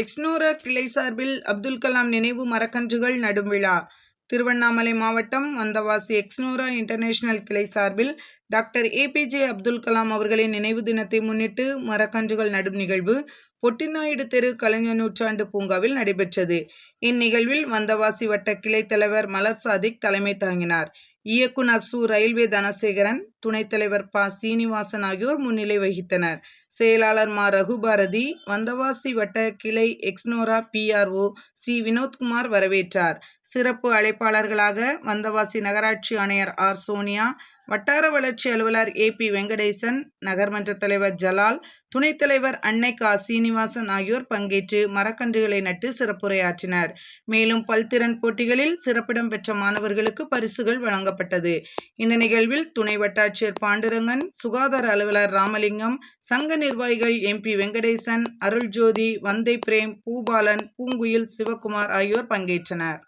எக்ஸ்னோரா கிளை சார்பில் அப்துல் கலாம் நினைவு மரக்கன்றுகள் நடும் விழா. திருவண்ணாமலை மாவட்டம் வந்தவாசி எக்ஸ்னோரா இன்டர்நேஷனல் கிளை சார்பில் டாக்டர் ஏபிஜே அப்துல் கலாம் அவர்களின் நினைவு தினத்தை முன்னிட்டு மரக்கன்றுகள் நடும் நிகழ்வு பொட்டிநாயுடு தெரு கலைஞர் நூற்றாண்டு பூங்காவில் நடைபெற்றது. இந்நிகழ்வில் வந்தவாசி வட்ட கிளை தலைவர் மலர் சாதிக் தலைமை தாங்கினார். இயக்குனர் சு ரயில்வே தனசேகரன் துணைத் தலைவர் ப. சீனிவாசன் ஆகியோர் முன்னிலை வகித்தனர். செயலாளர் மா. ரகுபாரதி வந்தவாசி வட்ட கிளை எக்ஸ்னோரா பிஆர்ஓ சி. வினோத்குமார் வரவேற்றார். சிறப்பு அழைப்பாளர்களாக வந்தவாசி நகராட்சி ஆணையர் ஆர். சோனியா வட்டார வளர்ச்சி அலுவலர் ஏ. பி. வெங்கடேசன் நகர்மன்ற தலைவர் ஜலால் துணைத் தலைவர் அன்னை கா. சீனிவாசன் ஆகியோர் பங்கேற்று மரக்கன்றுகளை நட்டு சிறப்புரையாற்றினர். மேலும் பல்திறன் போட்டிகளில் சிறப்பிடம் பெற்ற மாணவர்களுக்கு பரிசுகள் வழங்கப்பட்டது. இந்த நிகழ்வில் துணை வட்டாட்சியர் பாண்டுரங்கன் சுகாதார அலுவலர் ராமலிங்கம் சங்க நிர்வாகிகள் எம்பி வெங்கடேசன் அருள்ஜோதி வந்தை பிரேம் பூபாலன் பூங்குயில் சிவகுமார் ஆகியோர் பங்கேற்றனர்.